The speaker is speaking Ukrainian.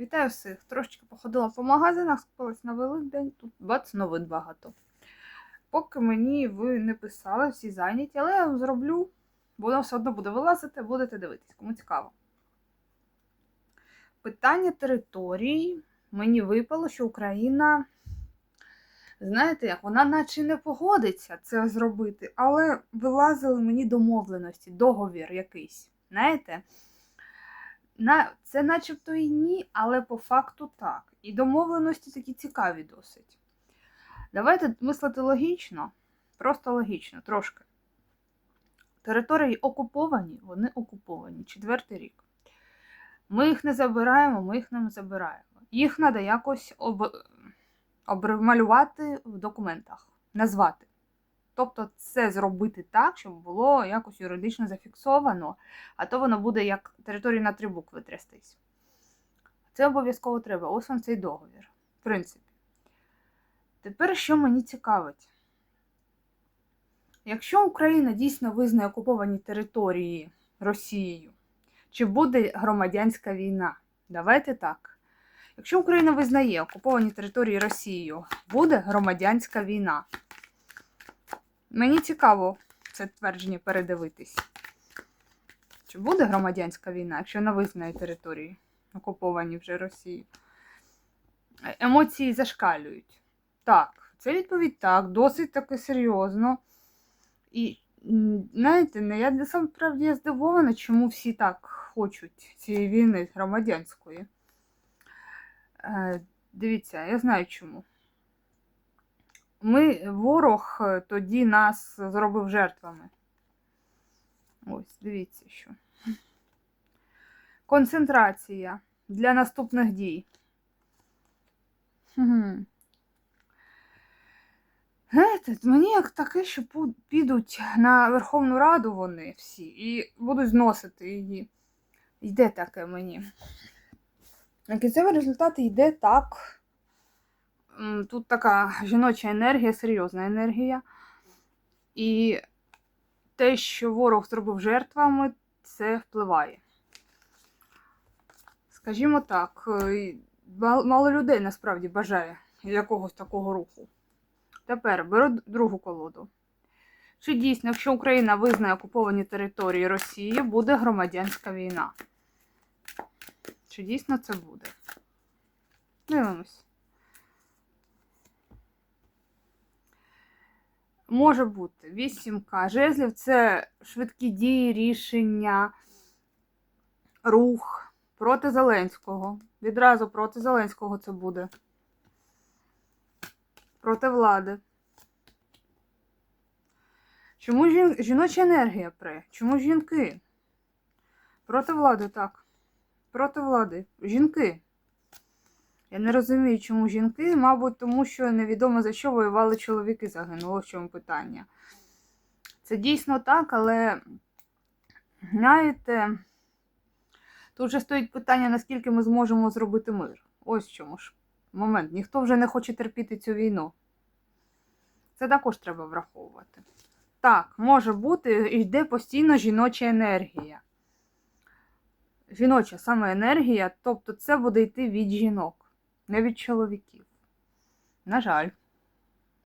Вітаю всіх! Трошечки походила по магазинах, скупилась на Великдень, тут бац, новин багато. Поки мені ви не писали, всі зайняті, але я зроблю, воно все одно буде вилазити, будете дивитись, кому цікаво. Питання територій. Мені випало, що Україна, знаєте, як вона наче не погодиться це зробити, але вилазили мені домовленості, договір якийсь. Знаєте? На, це начебто і ні, але по факту так. І домовленості такі цікаві досить. Давайте мислити логічно, просто логічно, трошки. Території окуповані, вони окуповані четвертий рік. Ми їх не забираємо, ми їх не забираємо. Їх треба якось об... обмалювати в документах, назвати. Тобто це зробити так, щоб було якось юридично зафіксовано, а то воно буде як територія на три букви трястись. Це обов'язково треба. Ось вам цей договір. В принципі. Тепер що мені цікавить? Якщо Україна дійсно визнає окуповані території Росією, чи буде громадянська війна? Давайте так. Якщо Україна визнає окуповані території Росією, буде громадянська війна. Мені цікаво це твердження передивитись. Чи буде громадянська війна, якщо не визнає території, окуповані вже Росією? Емоції зашкалюють. Так, це відповідь так, досить таки серйозно. І знаєте, я насправді здивована, чому всі так хочуть цієї війни громадянської. Е, Дивіться, я знаю чому. Ми, ворог тоді нас зробив жертвами. Ось, дивіться що. Концентрація для наступних дій. Знаєте, мені як таке, що підуть на Верховну Раду вони всі і будуть зносити її. Йде таке мені. Кінцевий результат йде так. Тут така жіноча енергія, серйозна енергія. І те, що ворог зробив жертвами, це впливає. Скажімо так, е, мало людей насправді бажає якогось такого руху. Тепер беру другу колоду. Чи дійсно, якщо Україна визнає окуповані території Росії, буде громадянська війна? Чи дійсно це буде? Може бути. Вісімка жезлів це швидкі дії, рішення, рух проти Зеленського. Відразу проти Зеленського це буде. Проти влади. Чому жін... жіноча енергія пре? Чому жінки? Проти влади, так. Проти влади. Жінки. Я не розумію, чому жінки, мабуть, тому що невідомо за що воювали чоловіки, загинуло в чому питання. Це дійсно так, але знаєте, тут вже стоїть питання, наскільки ми зможемо зробити мир. Ось чому ж момент. Ніхто вже не хоче терпіти цю війну. Це також треба враховувати. Так, може бути, йде постійно жіноча енергія. Жіноча саме енергія, тобто це буде йти від жінок, не від чоловіків. На жаль.